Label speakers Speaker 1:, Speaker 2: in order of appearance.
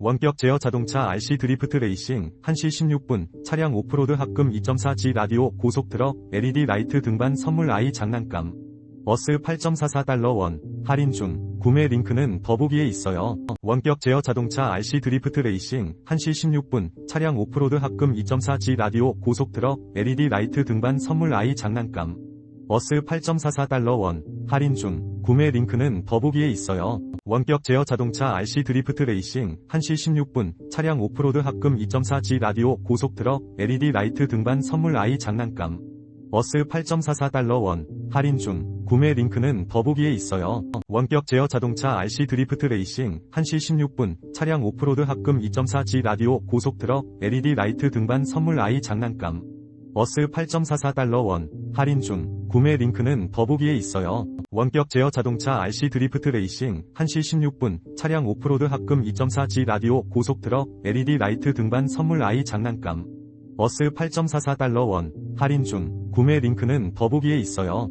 Speaker 1: 원격 제어 자동차 RC 드리프트 레이싱 1시 16분 차량 오프로드 합금 2.4G 라디오 고속 트럭 LED 라이트 등반 선물 아이 장난감. 버스 8.44달러 원 할인 중. 구매 링크는 더보기에 있어요. 원격 제어 자동차 RC 드리프트 레이싱 1시 16분 차량 오프로드 합금 2.4G 라디오 고속 트럭 LED 라이트 등반 선물 아이 장난감 버스 8.44달러 원 할인 중 구매 링크는 더보기에 있어요. 원격 제어 자동차 RC 드리프트 레이싱 1시 16분 차량 오프로드 합금 2.4G 라디오 고속 트럭 LED 라이트 등반 선물 아이 장난감 버스 8.44달러 원 할인 중 구매 링크는 더보기에 있어요. 원격 제어 자동차 RC 드리프트 레이싱 1시 16분 차량 오프로드 합금 2.4G 라디오 고속 트럭 LED 라이트 등반 선물 아이 장난감 버스 8.44달러 원 할인 중 구매 링크는 더보기에 있어요. 원격 제어 자동차 RC 드리프트 레이싱 1시 16분 차량 오프로드 합금 2.4G 라디오 고속 트럭 LED 라이트 등반 선물 아이 장난감 버스 8.44달러 원 할인 중 구매 링크는 더보기에 있어요.